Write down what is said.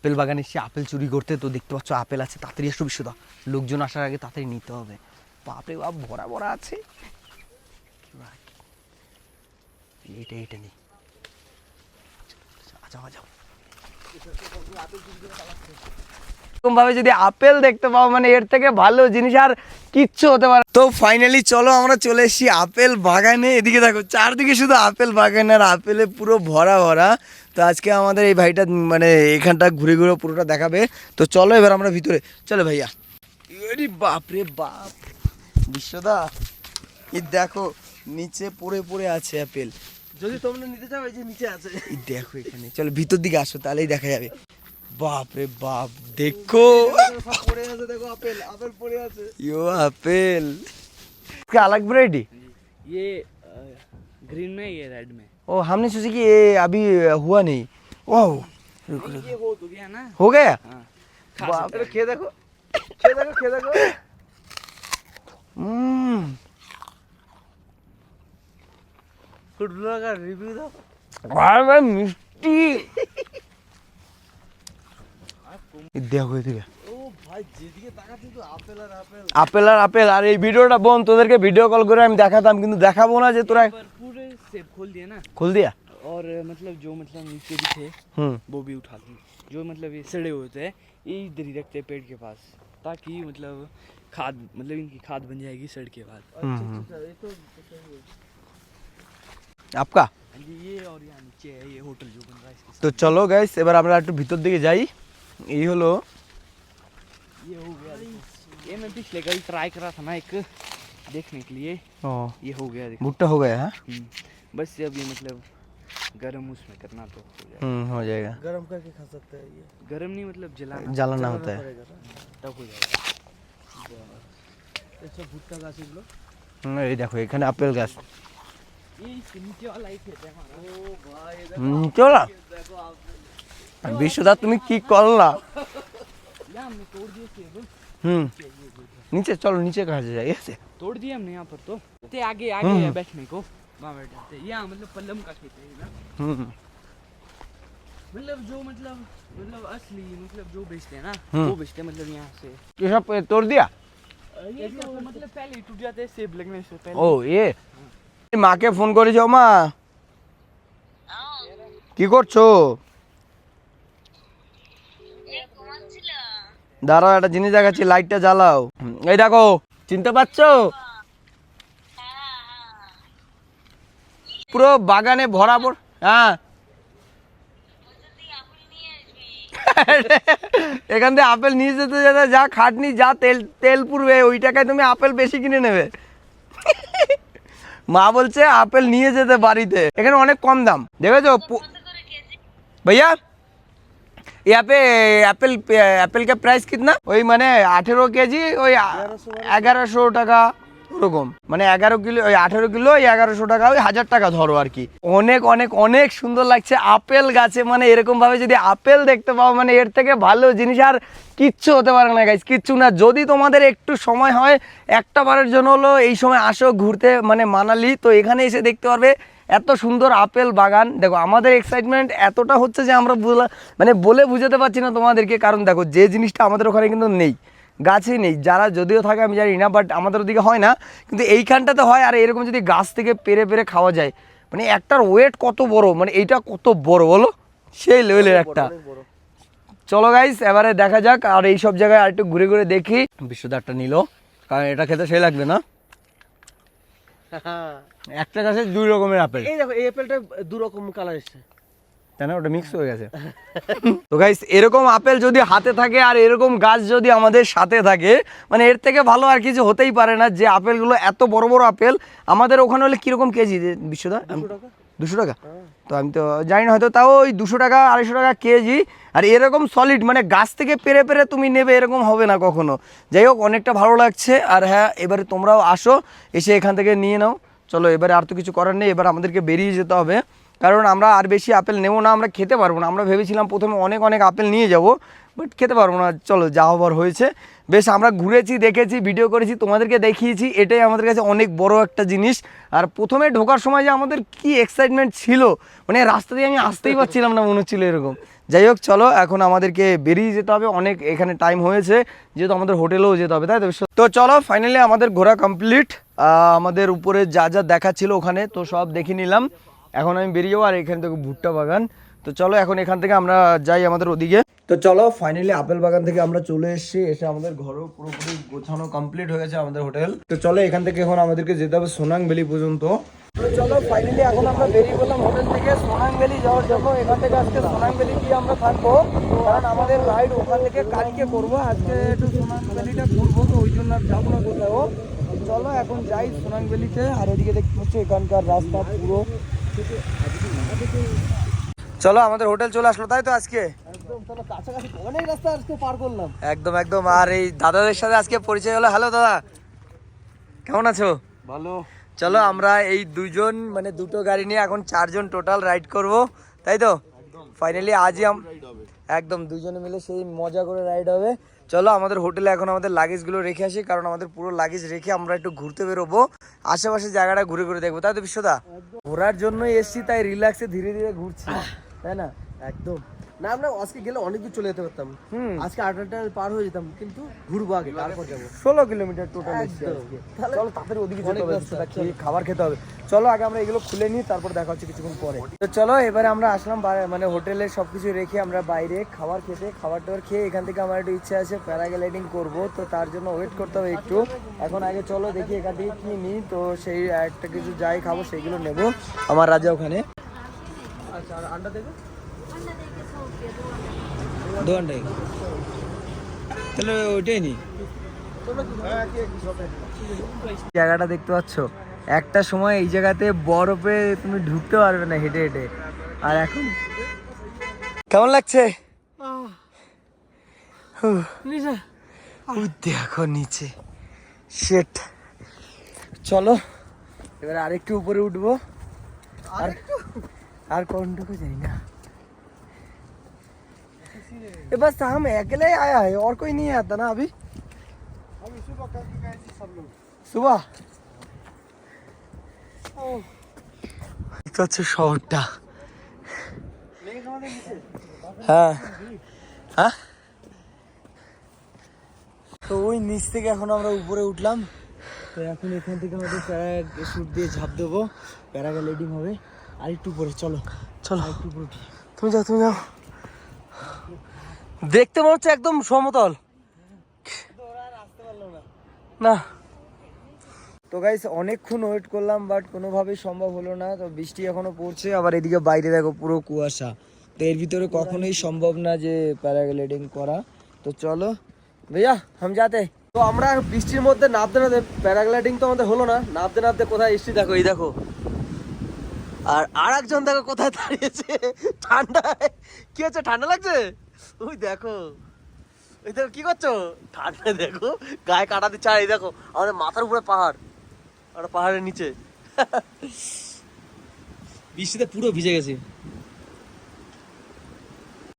Apple বাগানে এসে apple চুরি করতে, তো দেখতে পাচ্ছ আপেল আছে, তাড়াতাড়ি এসো বিশ্বদা লোকজন আসার আগে তাড়াতাড়ি নিতে হবে। বাপরে বাপ, ভরা ভরা আছে। নেই যাও যাও ভাবে যদি আপেল দেখতে পাও মানে এর থেকে ভালো জিনিস আর কিচ্ছু হতে পারে তো ফাইনালি চলো, আমরা চলে এসেছি আপেল বাগানে। এদিকে দেখো, চারদিকে শুধু আপেল বাগান আর আপেলে পুরো ভরা ভরা। তো আজকে আমাদের এই ভাইটা মানে এখানটা ঘুরে ঘুরে পুরোটা দেখাবে তো চলো এবার আমরা ভিতরে চলো ভাইয়া আরে বাপ রে বাপ বিশ্বদা এই দেখো নিচে পড়ে পড়ে আছে আপেল যদি তোমরা নিতে চাও এই যে নিচে আছে এই দেখো এখানে চলো ভিতর দিকে আসো তাহলেই দেখা যাবে বাপ রে বাপ দেখো সব পড়ে আছে দেখো আপেল আপেল পড়ে আছে यो আপেল इसका अलग वैरायटी ये ग्रीन में ये रेड में ओ हमने सोचे कि ये अभी हुआ नहीं। ओ रुक रुक। ये हो तो गया ना। हो गया? हाँ। खे देखो। खे देखो खे देखो। हम्म। कुडला का रिव्यू दो। वाह भाई मिष्टी। देखो इधर আপেল আর আপেল আপেল আর আপেল আর এই ভিডিওটা বোন তোদেরকে ভিডিও কল করে আমি দেখাতাম কিন্তু দেখাবো না যে তোরা पर पूरे सेब खोल दिए ना খুল দিয়া और मतलब जो मतलब नीचे भी थे হুম वो भी उठा दी जो मतलब ये सड़े हुए थे ये इधर ही रखते हैं पेड़ के पास ताकि मतलब खाद मतलब इनकी खाद बन जाएगी सड़ के बाद हम्म, हम्म। अच्छा ये तो सही है আপকা हाँ जी, ये और यहाँ नीचे है ये होटल जो बन रहा है इसके তো চলো গাইস এবার আমরা একটু ভিতর দিকে যাই এই হলো साथ। ये हो गया देखो। ये मैं पिछले कल ट्राई करा था ना एक देखने के लिए ও ये हो गया देखो ভুট্টা हो गया है हम्म, बस ये अभी मतलब गरम उसमें करना तो हो जाएगा हम्म हो जाएगा गरम करके खा सकते हैं ये गरम नहीं मतलब जलाना জ্বালানা होता है पड़ेगा ना तब हो जाएगा अच्छा भुट्टा गाछ এগুলো হুম, এই দেখো এখানে আপেল গাছ ये इसके नीचे वाला ही खेत है हमारा ও ভাই এটা হুম, চলো দেখো আপেল বিশ্বদা তুমি কি করলা यहाँ हमने तोड़ दिए सेब হুম ये ये देखो। নিচে চলো নিচে কাছে যাই আছে तोड़ दिए हमने यहाँ पर तो ते आगे आगे है बैठने को वहाँ बैठ जाते हैं। यहाँ मतलब पल्लम का खेत है ये ना হুম मतलब जो मतलब मतलब असली मतलब जो बेचते हैं ना हम्म। वो बेचते हैं मतलब यहाँ से এসব এ, তোর দিয়া ये तो मतलब पहले ही टूट जाते हैं सेब लगने से पहले ও এ মাকে ফোন করেছো মা কি করছো দাঁড়াও একটা জিনিস দেখাচ্ছি লাইটটা জ্বালাও। এই দেখো চিনতে পারছ? পুরো বাগানে ভরা হ্যাঁ। এখান থেকে আপেল নিয়ে যেতে যেতে যা খাটনি যা তেল তেল পুড়বে ওই টাকায় তুমি আপেল বেশি কিনে নেবে। মা বলছে আপেল নিয়ে যেতে বাড়িতে। এখানে অনেক কম দাম। দেখেছ? भैया यहाँ पे एप्पल एप्पल का प्राइस कितना ওই মানে আঠেরো কেজি ওই এগারোশো টাকা ওরকম মানে এগারো কিলো ওই আঠেরো কিলো ওই এগারোশো টাকা ওই হাজার টাকা ধরো আর কি অনেক অনেক অনেক সুন্দর লাগছে আপেল গাছে মানে এরকম ভাবে যদি আপেল দেখতে পাও মানে এর থেকে ভালো জিনিস আর কিচ্ছু হতে পারে না গাইজ কিচ্ছু না যদি তোমাদের একটু সময় হয় একটা বারের জন্য হলো এই সময় আসো ঘুরতে মানে মানালি তো এখানে এসে দেখতে পারবে এত সুন্দর আপেল বাগান। দেখো আমাদের এক্সাইটমেন্ট এতটা হচ্ছে যে আমরা মানে বলে বুঝাতে পারছি না তোমাদেরকে কারণ দেখো যে জিনিসটা আমাদের ওখানে কিন্তু নেই গাছই নেই। যারা যদিও থাকে আমি জানি না বাট আমাদের ওদিকে হয় না। কিন্তু এইখানটাতে হয় আর এরকম যদি গাছ থেকে পেরে পেরে খাওয়া যায় মানে একটার ওয়েট কত বড়? মানে এইটা কত বড় বলো? সেই লেভেলের একটা। চলো গাইস এবারে দেখা যাক আর এই সব জায়গায় আরেকটু ঘুরে ঘুরে দেখি। বিশ্বদারটা নিল কারণ এটা খেতে সেই লাগবে না। একটা গাছে দুই রকমের আপেল। এই দেখো এই আপেলটা দু রকম কালার এসছে। তাই না ওটা মিক্স হয়ে গেছে। তো গাইস এরকম আপেল যদি হাতে থাকে আর এরকম গাছ যদি আমাদের সাথে থাকে মানে এর থেকে ভালো আর কিছু হতেই পারে না যে আপেলগুলো এত বড় বড় আপেল আমাদের ওখানে হলে কীরকম কেজি? বিশ্বদা দুশো টাকা। তো আমি তো জানি না, হয়তো তাও ওই দুশো টাকা, আড়াইশো টাকা কেজি। আর এরকম সলিড মানে গাছ থেকে পেরে পেরে তুমি নেবে, এরকম হবে না কখনো। যাই হোক, অনেকটা ভালো লাগছে। আর হ্যাঁ এবারে তোমরাও আসো, এসে এখান থেকে নিয়ে নাও। চলো, এবারে আর তো কিছু করার নেই, এবার আমাদেরকে বেরিয়ে যেতে হবে। কারণ আমরা আর বেশি আপেল নেব না, আমরা খেতে পারব না। আমরা ভেবেছিলাম প্রথমে অনেক অনেক আপেল নিয়ে যাব। বাট খেতে পারব না। চলো, যা হবার হয়েছে। বেশ, আমরা ঘুরেছি, দেখেছি ভিডিও করেছি, তোমাদেরকে দেখিয়েছি। এটাই আমাদের কাছে অনেক বড় একটা জিনিস। আর প্রথমে ঢোকার সময় যে আমাদের কি এক্সাইটমেন্ট ছিল মানে রাস্তা দিয়ে আমি আসতেই পারছিলাম না, মনে হচ্ছিল এরকম। যাই হোক, চলো, এখন আমাদেরকে বেরিয়ে যেতে হবে। অনেক এখানে টাইম হয়েছে, যেহেতু আমাদের হোটেলেও যেতে হবে, তাই তো? তো চলো ফাইনালি আমাদের ঘোরা কমপ্লিট আমাদের উপরে যা যা দেখা ছিল ওখানে, তো সব দেখে নিলাম। এখন আমি বেরিয়ে যাব, আর এখান থেকে ভুট্টা বাগান। তো চলো, এখন এখান থেকে আমরা যাই আমাদের ওদিকে। তো চলো ফাইনালি আপেল বাগান থেকে আমরা চলে এসেছি। এসে আমাদের ঘরও পুরোপুরি গোছানো কমপ্লিট হয়ে গেছে আমাদের হোটেল। তো চলো, এখান থেকে এখন আমাদেরকে যেতে হবে সোনাং ভ্যালি পর্যন্ত। চলো ফাইনালি এখন আমরা বেরিয়ে হোটেল থেকে যাওয়ার জন্য। এখান থেকে আজকে গিয়ে আমরা থাকব। কারণ আমাদের ওখান থেকে কালকে করব। আজকে একটু তো, ওই জন্য আর যাব না কোথাও। চলো, এখন যাই সোনাং ভ্যালিতে। আর এদিকে দেখতে পাচ্ছি, এখানকার রাস্তা পুরো। চলো আমাদের হোটেল চলে আসলো তাই তো আজকে? একদম একদম আর এই দাদাদের সাথে আজকে পরিচয় হলো। হ্যালো দাদা। কেমন আছো? ভালো। চলো আমরা এই দুজন মানে দুটো গাড়ি নিয়ে এখন চারজন টোটাল রাইড করব তাই তো? ফাইনালি আজই একদম দুজনে মিলে সেই মজা করে রাইড হবে। চলো আমাদের হোটেলে এখন আমাদের লাগেজগুলো রেখে আসি কারণ আমাদের পুরো লাগেজ রেখে আমরা একটু ঘুরতে বেরোবো। আশেপাশে জায়গাটা ঘুরে ঘুরে দেখব তাই তো বিশ্বদা? ঘোরার জন্য এসছি তাই রিল্যাক্সে ধীরে ধীরে ঘুরছি। তাই না? একদম। না আমরা আজকে গেলে অনেক দূর চলে যেতে পারতাম। আজকে আটটা পার হয়ে যেতাম কিন্তু ঘুরবো আগে তারপর যাব। ষোলো কিলোমিটার টোটাল চলো তাড়াতাড়ি ওদিকে যেতে হবে খাবার খেতে হবে। চলো আগে আমরা এগুলো খুলে নিই তারপর দেখা হচ্ছে কিছুক্ষণ পরে। তো চলো এবারে আমরা আসলাম মানে হোটেলে সবকিছু রেখে আমরা বাইরে খাবার খেতে খাবার টাবার খেয়ে এখান থেকে আমার একটু ইচ্ছে আছে প্যারাগ্লাইডিং করব তো তার জন্য ওয়েট করতে হবে একটু। এখন আগে চলো দেখি এখান থেকে কি নিই তো সেই একটা কিছু যাই খাব সেইগুলো নেব। আমার রাজা ওখানে। আচ্ছা আর তাহলে ওইটাই নি। জায়গাটা দেখতে পাচ্ছ? একটা সময় এই জায়গাতে বরফে তুমি ঢুকতে পারবে না হেঁটে হেঁটে। আর এখন? কেমন লাগছে? দেখো নিচে। শেট চলো এবার আরেকটু উপরে উঠবো। আর আর কোনটুকু যাই ना ये बस हम अकेले ही आया है और कोई नहीं आता ना अभी सुबह এটা হচ্ছে শহরটা হ্যাঁ হ্যাঁ তো ওই নিচ থেকে এখন আমরা উপরে উঠলাম তো এখন এখান থেকে আমাদের প্যারা শুট দিয়ে ঝাঁপ দেবো প্যারাগ্লাইডিং হবে আর একটু উপরে চলো চলো। একটু উপরে তুমি যাও তুমি যাও। দেখতে মনে হচ্ছে একদম সমতল। না। তো গাইস অনেকক্ষণ ওয়েট করলাম বাট কোনোভাবেই সম্ভব হলো না। তো বৃষ্টি এখনও পড়ছে আবার এদিকে বাইরে দেখো পুরো কুয়াশা। তো এর ভিতরে কখনোই সম্ভব না যে প্যারাগ্লাইডিং করা। তো চলো ভাইয়া হাম যাতে তো আমরা বৃষ্টির মধ্যে নামতে নামতে প্যারাগ্লাইডিং তো আমাদের হলো না। নামতে নামতে কোথায় এসছি দেখো এই দেখো। আর আর একজন দেখো কোথায় দাঁড়িয়েছে? ঠান্ডায়। কি হচ্ছে? ঠান্ডা লাগছে? ওই দেখো। ওই দেখো, কি করছ? ঠান্ডা দেখো, গায়ে কাটা দিচ্ছে। আর এই দেখো, আমাদের মাথার উপরে পাহাড়। আর পাহাড়ের নিচে। বৃষ্টিতে পুরো ভিজে গেছে।